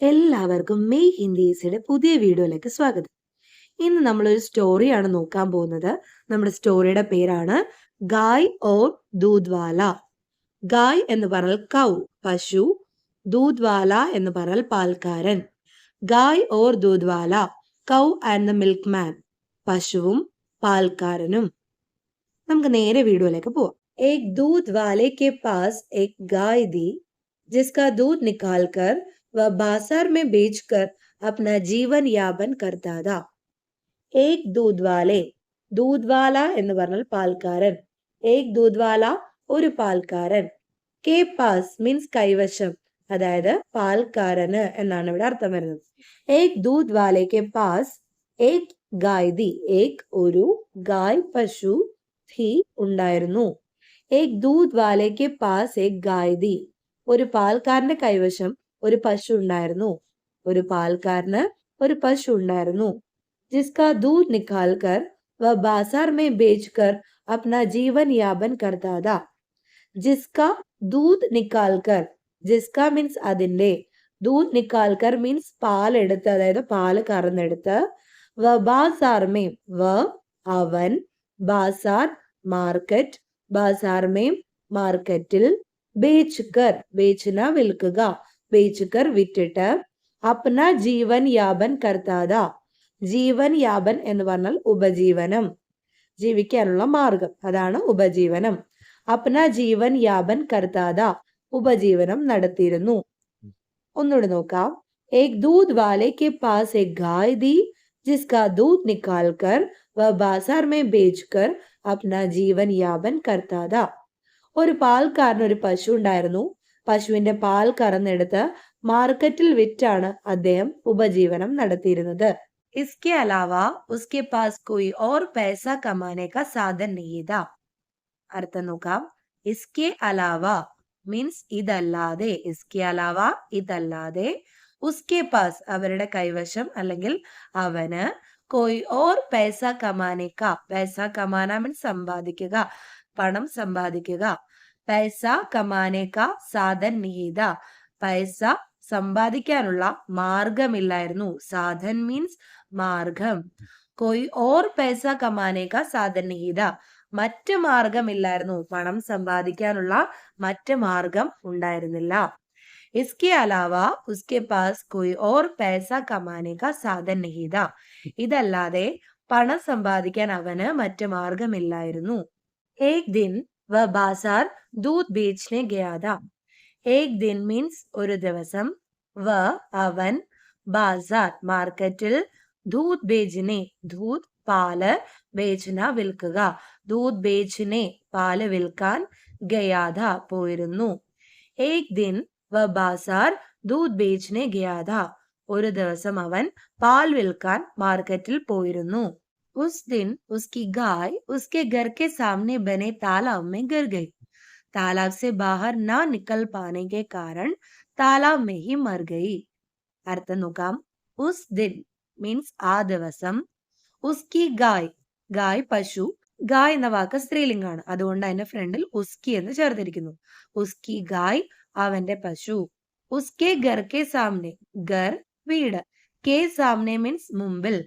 എല്ലാവർക്കും മെയ് ഹിന്ദീസിയുടെ പുതിയ വീഡിയോയിലേക്ക് സ്വാഗതം ഇന്ന് നമ്മളൊരു സ്റ്റോറിയാണ് നോക്കാൻ പോകുന്നത് നമ്മുടെ സ്റ്റോറിയുടെ പേരാണ് ഗായ് ഓർ ദൂദ്വാല ഗായ് എന്ന് പറഞ്ഞാൽ കൗ പശു ദൂദ്വാല എന്ന് പറഞ്ഞാൽ പാൽക്കാരൻ ഗായ് ഓർ ദൂദ്വാല cow and the milkman പശുവും പാൽക്കാരനും നമുക്ക് നേരെ വീഡിയോയിലേക്ക് പോവാം एक दूध वाले के पास एक गाय दी जिसका दूध निकालकर वह बाजार में बेचकर अपना जीवन यापन करता था एक दूध वाले ദൂത് വാല എന്ന് പറഞ്ഞാൽ പാൽക്കാരൻ ഏക് ദൂത് വാല ഒരു പാൽക്കാരൻ കെ പാസ് മീൻസ് കൈവശം അതായത് പാൽക്കാരന് എന്നാണ് ഇവിടെ അർത്ഥം വരുന്നത് ഏക് ദൂത് വാലയ്ക്ക് പാസ് ഏക് ഗായ് ദി ഏക് ഒരു ഗായ് പശു ഥി ഉണ്ടായിരുന്നു ഏക് ദൂത് വാലയ്ക്ക് പാസ് ഏക് ഗായ് ദി ഒരു പാൽക്കാരന്റെ കൈവശം ഒരു പശു ഉണ്ടായിരുന്നു ഒരു പാൽക്കാരന് ഒരു പശു ഉണ്ടായിരുന്നു ജിസ്കാ ദൂത് നിക്കാൽക്കർ വ ബാസാർ മേ ബേച്ച്കർ അപ്നാ ജീവൻ യാപൻ करता था ജിസ്കാ ദൂത് നിക്കാൽക്കർ ജിസ്ക മീൻസ് അതിന്റെ ദൂത് നിക്കാൽക്കർ മീൻസ് പാൽ എടുത്ത് അതായത് പാല് കറന്നെടുത്ത് വ ബാസാർ മേ വ അവൻ ബാസാർ മാർക്കറ്റ് ബാസാർ മേ മാർക്കറ്റിൽ ബേച്ചുകർ ബേച്ചിന വിൽക്കുക ബേച്ചുകർ വിറ്റിട്ട് അപ്ന ജീവൻ യാപൻ കർത്താത ജീവൻ യാപൻ എന്ന് പറഞ്ഞാൽ ഉപജീവനം ജീവിക്കാനുള്ള മാർഗം അതാണ് ഉപജീവനം അപ്ന ജീവൻ യാപൻ കർത്താത ഉപജീവനം നടത്തിയിരുന്നു ഒന്നുകൂടി നോക്കാം एक दूध वाले के पास एक गाय दी जिसका दूध निकालकर वह बाजार में बेचकर अपना ജീവൻ യാപൻ करता था ഒരു പാൽക്കാരന് ഒരു പശു ഉണ്ടായിരുന്നു പശുവിന്റെ പാൽ കറന്നെടുത്ത് മാർക്കറ്റിൽ വിറ്റാണ് അദ്ദേഹം ഉപജീവനം നടത്തിയിരുന്നത് इसके अलावा उसके पास कोई और पैसा कमाने का साधन नहीं था അർത്ഥം നോക്കാം ഇസ്കെ അലാവ മീൻസ് ഇതല്ലാതെ ഇസ്കെ അലാവ ഇതല്ലാതെ ഉസ്കെ പാസ് അവരുടെ കൈവശം അല്ലെങ്കിൽ അവന് കോയി ഓർ പൈസ കമാനേക്ക പൈസ കമാന മീൻസ് സമ്പാദിക്കുക പണം സമ്പാദിക്കുക പൈസ കമാനേക്ക സാധൻ നിഹിത പൈസ സമ്പാദിക്കാനുള്ള മാർഗമില്ലായിരുന്നു സാധൻ മീൻസ് മാർഗം കോയി ഓർ പൈസ കമാനേക്ക സാധൻ നിഹിത മറ്റ് മാർഗമില്ലായിരുന്നു പണം സമ്പാദിക്കാനുള്ള മറ്റ് മാർഗം ഉണ്ടായിരുന്നില്ല इसके अलावा उसके पास कोई और पैसा कमाने का साधन नहीं था ഇതല്ലാതെ പണം സമ്പാദിക്കാൻ അവന് മറ്റ് മാർഗമില്ലായിരുന്നു ഏക് ദിൻ വ ബാസാർ ദൂത് ബീച്ചിനെ ഗയാത ഏക് ദിൻ മീൻസ് ഒരു ദിവസം. വ അവൻ ബാസാർ മാർക്കറ്റിൽ ദൂത് ബേജിനെ ദൂത് പാൽ ബേച്ചന വിൽക്കുക. ദൂത് ബേച്ചിനെ പാൽ വിൽക്കാൻ ഗയാത പോയിരുന്നു. ഏക് ദിൻ വ ബാസാർ ദൂത് ബേച്ചിനെ ഗയാത ഒരു ദിവസം അവൻ പാൽ വിൽക്കാൻ മാർക്കറ്റിൽ പോയിരുന്നു. ഉസ് ദിൻ ഉസ്കി ഗായ് ഉസ്കെ घर के सामने बने तालाब में गिर गई तालाब से बाहर ना निकल पाने के कारण तालाब में ही मर गई അർത്ഥം നോക്കാം ഉസ് ദിൻ മീൻസ് ആ ദിവസം ഉസ്കി ഗായ് ഗായ് പശു ഗായ് എന്ന വാക്ക് സ്ത്രീലിംഗാണ് അതുകൊണ്ട് അതിന്റെ ഫ്രണ്ടിൽ ഉസ്കി എന്ന് ചേർത്തിരിക്കുന്നു ഉസ്കി ഗായ് അവന്റെ പശു ഉസ്കെ ഗർ കെ സാമനെ ഗർ വീട് കെ സാമനെ മീൻസ് മുമ്പിൽ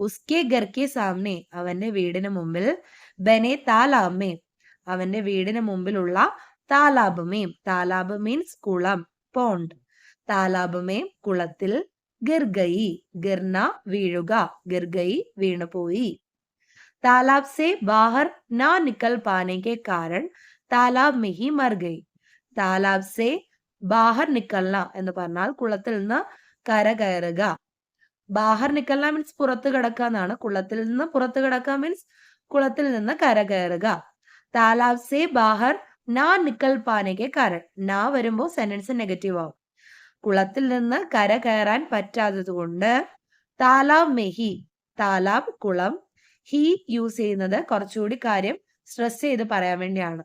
ഉസ്കെ ഗർ കെ സാമനെ അവന്റെ വീടിന് മുമ്പിൽ ബനെ താലാമേ അവന്റെ വീടിന് മുമ്പിലുള്ള താലാബുമേം താലാബ് മീൻസ് കുളം പോണ്ട് താലാബുമേ കുളത്തിൽ ഗിർഗയി ഗിർന വീഴുക ഗിർഗയി വീണുപോയി താലാബ് സെ ബാഹർ നാ നിക്കൽ പാനെ കെ കാരൺ താലാബ് में ही मर गई താലാബ് സെ ബാഹർ നിക്കൽന എന്ന് പറഞ്ഞാൽ കുളത്തിൽ നിന്ന് കര കയറുക ബാഹർ നിക്കൽന മീൻസ് പുറത്ത് കിടക്കുക എന്നാണ്. കുളത്തിൽ നിന്ന് പുറത്ത് കിടക്കുക മീൻസ് കുളത്തിൽ നിന്ന് കര കയറുക. താലാബ് സെ ബാഹർ നാ നിക്കൽ പാനയ്ക്ക് കരൺ നാ വരുമ്പോൾ സെന്റൻസ് നെഗറ്റീവ് ആവും. കുളത്തിൽ നിന്ന് കര കയറാൻ പറ്റാത്തത് കൊണ്ട് താലാബ് മെഹി താലാബ് കുളം. ഹി യൂസ് ചെയ്യുന്നത് കുറച്ചുകൂടി കാര്യം സ്ട്രെസ് ചെയ്ത് പറയാൻ വേണ്ടിയാണ്.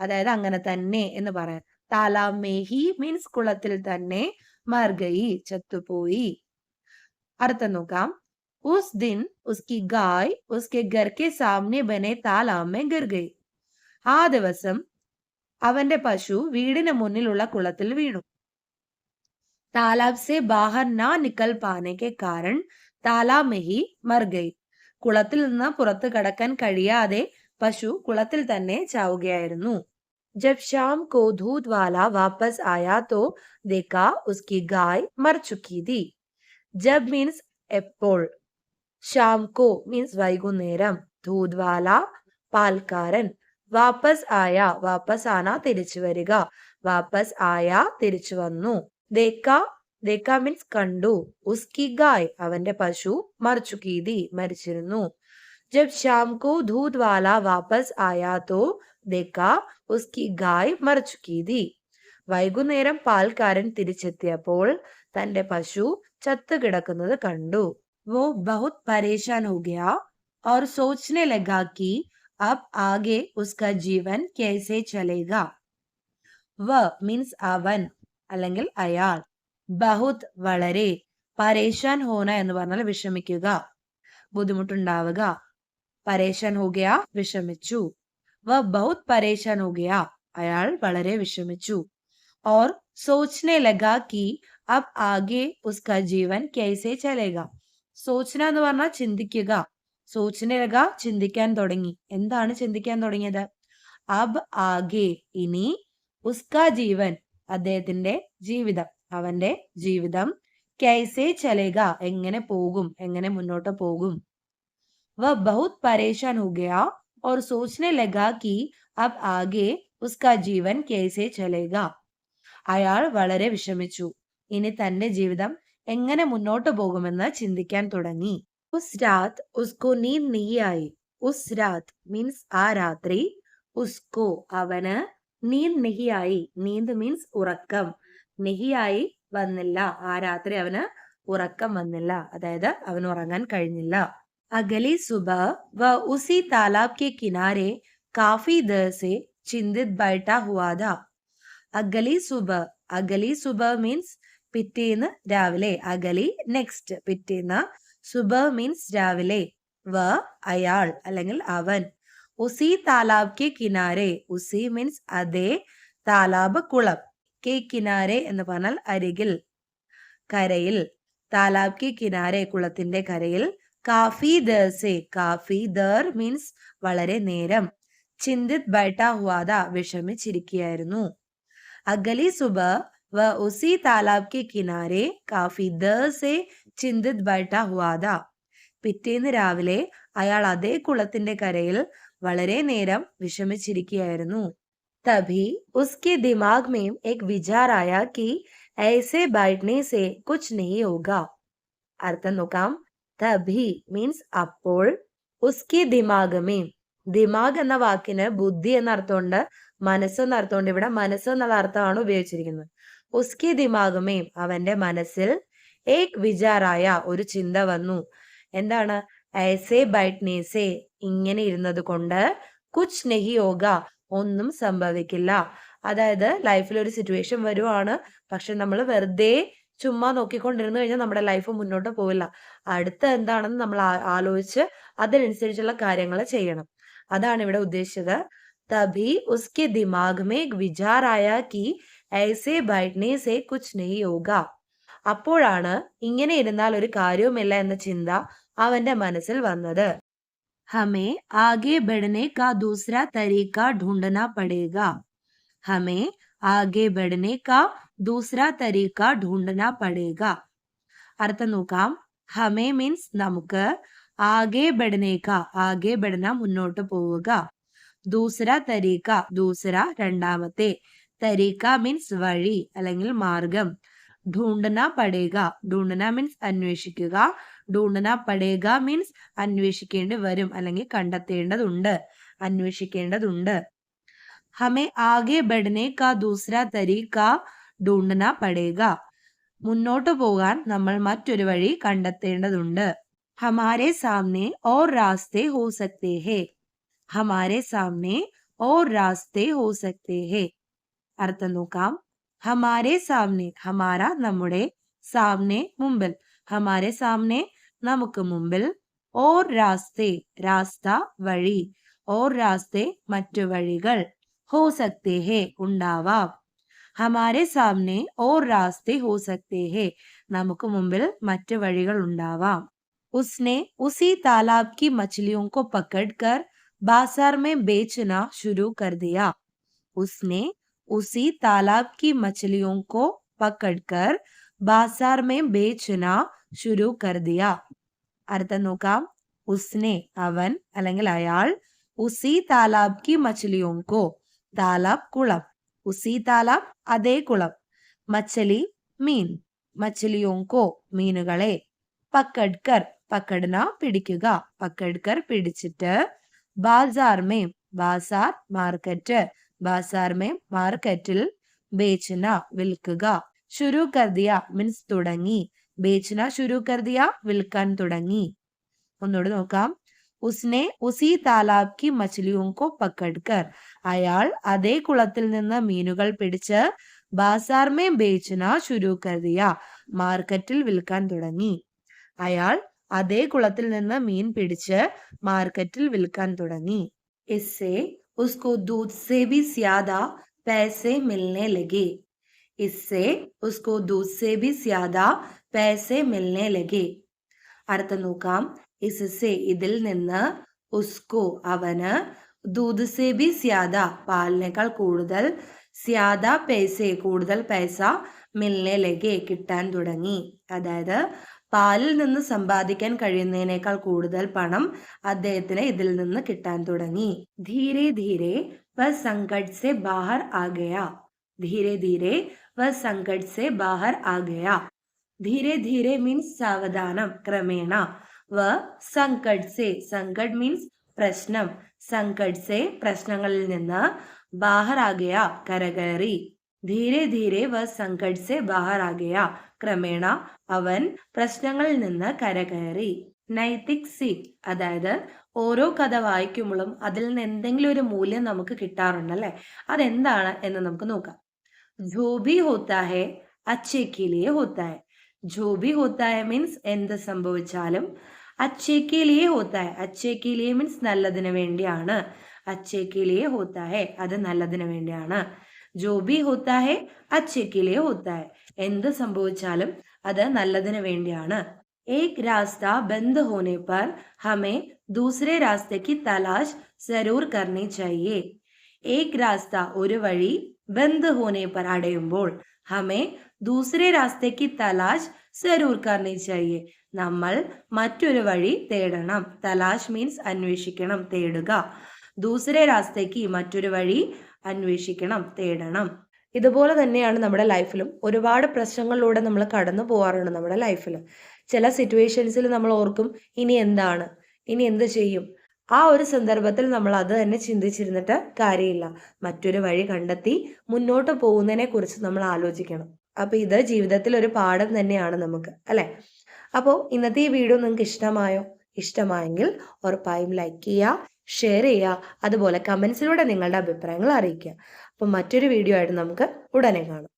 അതായത് അങ്ങനെ തന്നെ എന്ന് പറയാൻ താലാബ് മെഹി മീൻസ് കുളത്തിൽ തന്നെ. മർഗയി ചത്തുപോയി. അർത്ഥം നോക്കാം ഉസ് ദിൻ ഉസ്കി ഗായ് ഉസ്കെ ഗർ കെ സാമനെ ബനെ താലാബ് മേ ഗിർ ഗയി ആ ദിവസം അവന്റെ പശു വീടിന് മുന്നിലുള്ള കുളത്തിൽ വീണു तालाब से बाहर ना निकल पाने के कारण तालाब में ही मर गई കുളത്തിൽ നിന്ന് പുറത്തു കടക്കാൻ കഴിയാതെ പശു കുളത്തിൽ തന്നെ ചാവുകയായിരുന്നു जब शाम को दूध वाला वापस आया तो देखा उसकी गाय मर चुकी ജബ് മീൻസ് എപ്പോൾ? ഷാംകോ മീൻസ് വൈകുന്നേരം. ദൂദ്വാല പാൽക്കാരൻ. വാപ്പസ് ആയ വാപ്പസ് ആന തിരിച്ചു വരിക. വാപ്പസ് ആയ തിരിച്ചു വന്നു. ദേക്ക ദേക്ക മീൻസ് കണ്ടു. ഉസ്കി ഗായ് അവന്റെ പശു മറിച്ചു കീതി മരിച്ചിരുന്നു. ജബ് ഷാംകോ ദൂദ്വാല വാപ്പസ് ആയ തോ ദേക്ക ഉസ്കി ഗായ് മറിച്ചു കീതി. വൈകുന്നേരം പാൽക്കാരൻ തിരിച്ചെത്തിയപ്പോൾ തന്റെ പശു ചത്തുകിടക്കുന്നത് കണ്ടു वो बहुत परेशान हो गया और सोचने लगा कि अब आगे उसका जीवन कैसे चलेगा വ മീൻസ് അവൻ അല്ലെങ്കിൽ അയാൾ ബഹുത് വളരെ പരേശാൻ ഹോന എന്ന് പറഞ്ഞാൽ വിഷമിക്കുക ബുദ്ധിമുട്ടുണ്ടാവുക പരേശാൻ ഹോഗയ വിഷമിച്ചു വ ബഹുത് പരേശാൻ ഹോഗയ അയാൾ വളരെ വിഷമിച്ചു और सोचने लगा कि അപ് ആകെ ഉസ്ക ജീവൻ കൈസേ ചലേക സൂചന എന്ന് പറഞ്ഞാൽ ചിന്തിക്കുക. സൂചനരക ചിന്തിക്കാൻ തുടങ്ങി. എന്താണ് ചിന്തിക്കാൻ തുടങ്ങിയത്? അബ് ആകെ ഇനി ഉസ്ക ജീവൻ അദ്ദേഹത്തിന്റെ ജീവിതം അവന്റെ ജീവിതം കൈസേ ചലേക എങ്ങനെ പോകും? എങ്ങനെ മുന്നോട്ട് പോകും? വ ബഹുത് പരേഷാൻ ഹുഗയാ ഓർ സൂചന ലഗ കി അബ് ആകെ ഉസ്ക ജീവൻ കൈസേ ചലേക അയാൾ വളരെ വിഷമിച്ചു. ഇനി തന്റെ ജീവിതം എങ്ങനെ മുന്നോട്ട് പോകുമെന്ന് ചിന്തിക്കാൻ തുടങ്ങി. ഉസ് രാത് ഉസ്കോ നീന്ത് നെയ്യായി ഉസ് രാത് മീൻസ് ആ രാത്രി. ഉസ്കോ അവന് നീന്ത് നെഹിയായി നീന്ത് മീൻസ് ഉറക്കം. നെഹിയായി വന്നില്ല. ആ രാത്രി അവന് ഉറക്കം വന്നില്ല. അതായത് അവന് ഉറങ്ങാൻ കഴിഞ്ഞില്ല. അഗലി സുബ വ ഉസി താലാബ് കെ കിനാരെ കാഫി ദർ സെ ചിന്തിത് ബൈട്ട ഹുവാദ. അഗലി സുബ. അഗലി സുബ മീൻസ് പിറ്റേന്ന് രാവിലെ അഗലി നെക്സ്റ്റ് പിറ്റേന്ന് സുബ മീൻസ് രാവിലെ വ അയാൾ അല്ലെങ്കിൽ അവൻ. ഉസി താലാബ് കെ കിനാരെ ഉസി മീൻസ് അതേ താലാബ് കുളം കെ കിനാരെ എന്ന് പറഞ്ഞാൽ അരികിൽ കരയിൽ. താലാബ് കെ കിനാരെ കുളത്തിന്റെ കരയിൽ. കാഫി ദർസെ കാഫി ദർ മീൻസ് വളരെ നേരം. ചിന്തിത് ബൈട്ട ഹുവാദ വിഷമിച്ചിരിക്കുകയായിരുന്നു. അഗലി സുബ വ ഉസി താലാബ് കെ കിനാരെ കാഫി ദർ സെ ചിന്തിത് ബൈട്ട ഹുവാദ പിറ്റേന്ന് രാവിലെ അയാൾ അതേ കുളത്തിന്റെ കരയിൽ വളരെ നേരം വിഷമിച്ചിരിക്കുകയായിരുന്നു തഭി ഉസ്കെ ദിമാഗ് മേം एक विचार आया कि ऐसे बैठने से कुछ नहीं होगा അർത്ഥം നോക്കാം തഭി മീൻസ് അപ്പോൾ ഉസ്കെ ദിമാഗ് മേം ദിമാഗ് എന്ന വാക്കിന് ബുദ്ധി എന്ന അർത്ഥമുണ്ട് മനസ്സ് എന്ന അർത്ഥമുണ്ട് ഇവിടെ മനസ്സ് എന്നുള്ള അർത്ഥമാണ് ഉപയോഗിച്ചിരിക്കുന്നത് ഉസ്കെ ദിമാഗ് മേം അവന്റെ മനസ്സിൽ ഏക് വിചാറായ ഒരു ചിന്ത വന്നു. എന്താണ്? ഐസേ ബൈറ്റ്നേസേ ഇങ്ങനെ ഇരുന്നത് കൊണ്ട് കുച്ച് നെഹി യോഗ ഒന്നും സംഭവിക്കില്ല. അതായത് ലൈഫിൽ ഒരു സിറ്റുവേഷൻ വരുവാണ് പക്ഷെ നമ്മൾ വെറുതെ ചുമ്മാ നോക്കിക്കൊണ്ടിരുന്നു കഴിഞ്ഞാൽ നമ്മുടെ ലൈഫ് മുന്നോട്ട് പോവില്ല. അടുത്ത എന്താണെന്ന് നമ്മൾ ആലോചിച്ച് അതിനനുസരിച്ചുള്ള കാര്യങ്ങൾ ചെയ്യണം. അതാണ് ഇവിടെ ഉദ്ദേശിച്ചത്. തഭി ഉസ്കെ ദിമാഗ് മേ വിചാറായ കി ഐസേ ബൈഠ്നെ സേ കുച്ച് നെഹി യോഗ അപ്പോഴാണ് ഇങ്ങനെ ഇരുന്നാൽ ഒരു കാര്യവുമില്ല എന്ന ചിന്ത അവന്റെ മനസ്സിൽ വന്നത് ഹമേ ആകെ ബഡനെ കാ ദൂസര തരീക്ക ढूंढना पड़ेगा हमें ആകെ ബഡനെ കാ ദൂസര തരീക്ക ढूंढना पड़ेगा അർത്ഥം നോക്കാം ഹമേ മീൻസ് നമുക്ക് ആകെ ബഡനേക്ക ആകെ ബഡന മുന്നോട്ട് പോവുക ദൂസര തരീക്ക ദൂസര രണ്ടാമത്തെ തരീക്ക മീൻസ് വഴി അല്ലെങ്കിൽ മാർഗം. ഢൂണ്ടന പടേക ഢൂണ്ടന മീൻസ് അന്വേഷിക്കുക. ഢൂണ്ടന പടേക മീൻസ് അന്വേഷിക്കേണ്ടി വരും അല്ലെങ്കിൽ കണ്ടെത്തേണ്ടതുണ്ട്. അന്വേഷിക്കേണ്ടതുണ്ട്. ഹമേ ആകെ ബഡ്നെ കാ ദൂസര തരീക്ക ഢൂണ്ടന പടേക മുന്നോട്ട് പോകാൻ നമ്മൾ മറ്റൊരു വഴി കണ്ടെത്തേണ്ടതുണ്ട്. ഹമാരെ സാമനെ ഓർ രാസ്തേ ഹോ സക്തേ ഹേ. ഹമാരെ സാമനെ ഓർ രാസ്തേ ഹോ സക്തേ ഹേ. അർത്ഥം നോക്കാം ഹമാരെ സാമനെ ഹമാര നമ്മുടെ സാമനെ മുമ്പിൽ ഹമാരെ സാമനെ നമുക്ക് മുമ്പിൽ ഓർ രാസ്തേ രാസ്ത വഴി ഓർ രാസ്തേ മറ്റു വഴികൾ ഹോ സക്തേ ഹേ ഉണ്ടാവാം ഹമാരെ സാമനെ ഓർ രാസ്തെ ഹോ സക്തേ ഹേ നമുക്ക് മുമ്പിൽ മറ്റ് വഴികൾ ഉണ്ടാവാം ഉസ്നെ ഉസി താലാബ് की मछलियों को पकड़कर बाजार में बेचना शुरू कर दिया उसने उसी तालाब की मछलियों को पकड़कर बाजार में बेचना ശുരു കർദിയ അർത്ഥം നോക്കാം ഉസ്നെ അവൻ അല്ലെങ്കിൽ അയാൾ ഉസി താലാബ് കി മച്ചിലിയോങ്കോ താലാബ് കുളം ഉസി താലാബ് അതേ കുളം മച്ചലി മീൻ മച്ചിലിയോങ്കോ മീനുകളെ പക്കഡ്കർ പക്കടന പിടിക്കുക പക്കഡ്കർ പിടിച്ചിട്ട് ബാസാർ മേ ബാസാർ മാർക്കറ്റ് बाजार में मार्केट बेचना വിൽക്കുക. ഷുരു കർദിയ മീൻസ് തുടങ്ങി. ബേച്ചന ഷുരു കർദിയ വിൽക്കാൻ തുടങ്ങി. ഒന്നുകൂടെ നോക്കാം. ഉസ്നെ ഉസി താലാബ് കി മച്ചിലിയോങ്കോ പക്കഡ്കർ. അയാൾ അതേ കുളത്തിൽ നിന്ന് മീനുകൾ പിടിച്ച് ബാസാർമേ ബേച്ചന ഷുരു കർദിയ മാർക്കറ്റിൽ വിൽക്കാൻ തുടങ്ങി. അയാൾ അതേ കുളത്തിൽ നിന്ന് മീൻ പിടിച്ച് മാർക്കറ്റിൽ വിൽക്കാൻ തുടങ്ങി. इससे ഉസ്കോ ദൂത് സേ ഭി സ്യാദ पैसे मिलने लगे इससे उसको दूध से भी ज्यादा पैसे मिलने लगे അർത്ഥം നോക്കാം ഇസ്സെ ഇതിൽ നിന്ന് ഉസ്കോ അവന് ദൂത് സേ ബി സ്യാദ പാലിനേക്കാൾ കൂടുതൽ സ്യാദ പൈസ കൂടുതൽ പൈസ മിൽനെ ലഗെ കിട്ടാൻ തുടങ്ങി അതായത് പാലിൽ നിന്ന് സമ്പാദിക്കാൻ കഴിയുന്നതിനേക്കാൾ കൂടുതൽ പണം അദ്ദേഹത്തിന് ഇതിൽ നിന്ന് കിട്ടാൻ തുടങ്ങി. ധീരെ ധീരെ വ സങ്കട്ട് സെ ബാഹർ ആകയ ധീരെ ധീരെ വ സങ്കട്ട് സെ ബാഹർ ആകയ ധീരെ ധീരെ മീൻസ് സാവധാനം ക്രമേണ. വ സങ്കട്ട് സെ സങ്കട്ട് മീൻസ് പ്രശ്നം. സങ്കട്ട് സെ പ്രശ്നങ്ങളിൽ നിന്ന് ബാഹറാകയ കരകയറി. ധീരെ ധീരെ വ സംകട് സെ ബാഹർ ആകയ ക്രമേണ അവൻ പ്രശ്നങ്ങളിൽ നിന്ന് കരകയറി. നൈതിക് സി. അതായത് ഓരോ കഥ വായിക്കുമ്പോഴും അതിൽ നിന്ന് എന്തെങ്കിലും ഒരു മൂല്യം നമുക്ക് കിട്ടാറുണ്ടല്ലേ അതെന്താണ് എന്ന് നമുക്ക് നോക്കാം. ജോബി ഹോത്താഹെ അച്ചേക്കിലിയെ ഹോത്താഹെ. ജോബി ഹോത്തായ മീൻസ് എന്ത് സംഭവിച്ചാലും അച്ചേക്കിലിയെ ഹോത്തായ അച്ചേക്കിലിയെ മീൻസ് നല്ലതിന് വേണ്ടിയാണ്. അച്ചേക്കിലിയെ ഹോത്താഹെ അത് നല്ലതിന് വേണ്ടിയാണ്. ജോ ബി ഹോത്താ ഹെ അച്ചക്കിലെ ഹോത്താ ഹെ എന്ത് സംഭവിച്ചാലും അത് നല്ലതിന് വേണ്ടിയാണ്. ഏക് രാസ്ത ബന്ദ് ഹോനെ പർ ഹമേ ദൂസരെ രാസ്തയ്ക്ക് തലാഷ് സരൂർ കർണി ചായേ ഏക് രാസ്ത ഒരു വഴി ബന്ദ് ഹോനെ പർ അടയുമ്പോൾ ഹമേ ദൂസരെ രാസ്തയ്ക്ക് തലാഷ് സരൂർ കർണി ചായേ നമ്മൾ മറ്റൊരു വഴി തേടണം. തലാഷ് മീൻസ് അന്വേഷിക്കണം തേടുക. ദൂസരെ രാസ്തയ്ക്ക് മറ്റൊരു വഴി അന്വേഷിക്കണം തേടണം. ഇതുപോലെ തന്നെയാണ് നമ്മുടെ ലൈഫിലും. ഒരുപാട് പ്രശ്നങ്ങളിലൂടെ നമ്മൾ കടന്നു പോകാറുണ്ട് നമ്മുടെ ലൈഫിൽ. ചില സിറ്റുവേഷൻസിൽ നമ്മൾ ഓർക്കും ഇനി എന്താണ്? ഇനി എന്ത് ചെയ്യും? ആ ഒരു സന്ദർഭത്തിൽ നമ്മൾ അത് തന്നെ ചിന്തിച്ചിരുന്നിട്ട് കാര്യമില്ല. മറ്റൊരു വഴി കണ്ടെത്തി മുന്നോട്ട് പോകുന്നതിനെ കുറിച്ച് നമ്മൾ ആലോചിക്കണം. അപ്പൊ ഇത് ജീവിതത്തിൽ ഒരു പാഠം തന്നെയാണ് നമുക്ക് അല്ലെ? അപ്പോൾ ഇന്നത്തെ ഈ വീഡിയോ നിങ്ങൾക്ക് ഇഷ്ടമായോ? ഇഷ്ടമായെങ്കിൽ ഉറപ്പായും ലൈക്ക് ചെയ്യുക. ഷെയർ ചെയ്യുക. അതുപോലെ കമൻസിലൂടെ നിങ്ങളുടെ അഭിപ്രായങ്ങൾ അറിയിക്കുക. അപ്പം മറ്റൊരു വീഡിയോ ആയിട്ട് നമുക്ക് ഉടനെ കാണാം.